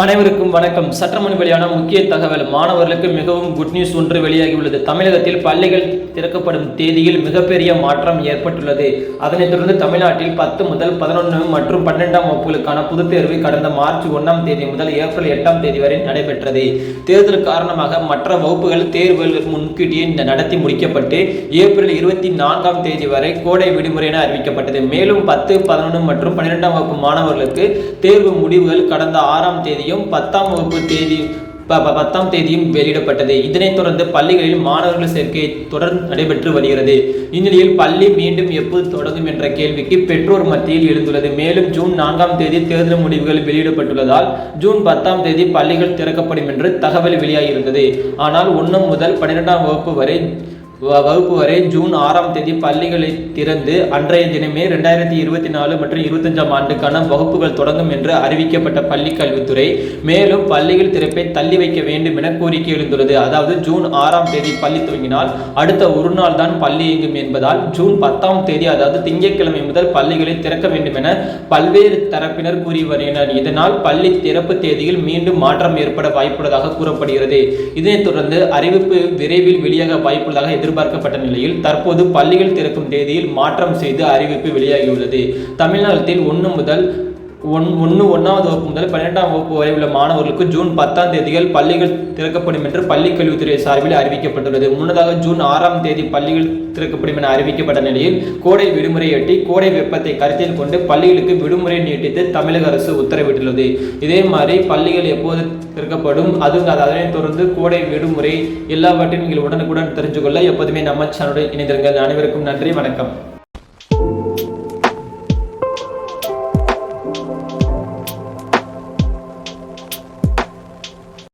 அனைவருக்கும் வணக்கம். சற்றமணி வெளியான முக்கிய தகவல். மாணவர்களுக்கு மிகவும் குட் நியூஸ் ஒன்று வெளியாகியுள்ளது. தமிழகத்தில் பள்ளிகள் திறக்கப்படும் தேதியில் மிகப்பெரிய மாற்றம் ஏற்பட்டுள்ளது. அதனைத் தொடர்ந்து தமிழ்நாட்டில் பத்து முதல் பதினொன்று மற்றும் பன்னெண்டாம் வகுப்புகளுக்கான பொதுத் தேர்வு கடந்த மார்ச் ஒன்றாம் தேதி முதல் ஏப்ரல் எட்டாம் தேதி வரை நடைபெற்றது. தேர்தல் காரணமாக மற்ற வகுப்புகள் தேர்வுகள் முன்கூட்டியே நடத்தி முடிக்கப்பட்டு ஏப்ரல் இருபத்தி நான்காம் தேதி வரை கோடை விடுமுறை என அறிவிக்கப்பட்டது. மேலும் பத்து பதினொன்று மற்றும் பன்னிரெண்டாம் வகுப்பு மாணவர்களுக்கு தேர்வு முடிவுகள் கடந்த ஆறாம் தேதி தேதியும் பத்தாம் வகுப்பு தேதி ப- பத்தாம் தேதியும் வெளியிடப்பட்டது. இதனைத் தொடர்ந்து பள்ளிகளில் மாணவர்கள் சேர்க்கை தொடர்ந்து நடைபெற்று வருகிறது. இந்நிலையில் பள்ளி மீண்டும் எப்போது தொடங்கும் என்ற கேள்விக்கு பெற்றோர் மத்தியில் எழுந்துள்ளது. மேலும் ஜூன் நான்காம் தேதி தேர்தல் முடிவுகள் வெளியிடப்பட்டுள்ளதால் ஜூன் பத்தாம் தேதி பள்ளிகள் திறக்கப்படும் என்று தகவல் வெளியாகியிருந்தது. ஆனால் ஒன்று முதல் பன்னிரெண்டாம் வகுப்பு வரை வகுப்பு வரை ஜூன் ஆறாம் தேதி பள்ளிகளை திறந்து அன்றைய தினமே ரெண்டாயிரத்தி இருபத்தி நாலு மற்றும் இருபத்தஞ்சாம் ஆண்டுக்கான வகுப்புகள் தொடங்கும் என்று அறிவிக்கப்பட்ட பள்ளி கல்வித்துறை மேலும் பள்ளிகள் திறப்பை தள்ளி வைக்க வேண்டும் என கோரிக்கை எழுந்துள்ளது. அதாவது ஜூன் ஆறாம் தேதி பள்ளி துவங்கினால் அடுத்த ஒரு நாள் தான் பள்ளி இயங்கும் என்பதால் ஜூன் பத்தாம் தேதி அதாவது திங்கட்கிழமை முதல் பள்ளிகளை திறக்க வேண்டும் என பல்வேறு தரப்பினர் கூறி வருகின்றனர். இதனால் பள்ளி திறப்பு தேதியில் மீண்டும் மாற்றம் ஏற்பட வாய்ப்புள்ளதாக கூறப்படுகிறது. இதனைத் தொடர்ந்து அறிவிப்பு விரைவில் வெளியாக வாய்ப்புள்ளதாக எதிர்பார்க்கப்பட்ட நிலையில் தற்போது பள்ளிகள் திறக்கும் தேதியில் மாற்றம் செய்து அறிவிப்பு வெளியாகியுள்ளது. தமிழ்நாட்டில் ஒன்று முதல் ஒன் ஒன்று ஒன்றாவது வகுப்பு முதல் பன்னிரெண்டாம் வகுப்பு வரை உள்ள மாணவர்களுக்கு ஜூன் பத்தாம் தேதிகள் பள்ளிகள் திறக்கப்படும் என்று பள்ளிக் கல்வித்துறை சார்பில் அறிவிக்கப்பட்டுள்ளது. முன்னதாக ஜூன் ஆறாம் தேதி பள்ளிகள் திறக்கப்படும் என அறிவிக்கப்பட்ட நிலையில் கோடை விடுமுறையொட்டி கோடை வெப்பத்தை கருத்தில் கொண்டு பள்ளிகளுக்கு விடுமுறை நீட்டித்து தமிழக அரசு உத்தரவிட்டுள்ளது. இதே மாதிரி பள்ளிகள் எப்போது திறக்கப்படும்? அது அதனைத் தொடர்ந்து கோடை விடுமுறை எல்லாவற்றையும் நீங்கள் உடனுக்குடன் தெரிஞ்சு கொள்ள எப்போதுமே நம்ம சேனலுடன் இணைந்திருங்கள். அனைவருக்கும் நன்றி வணக்கம். Thank you.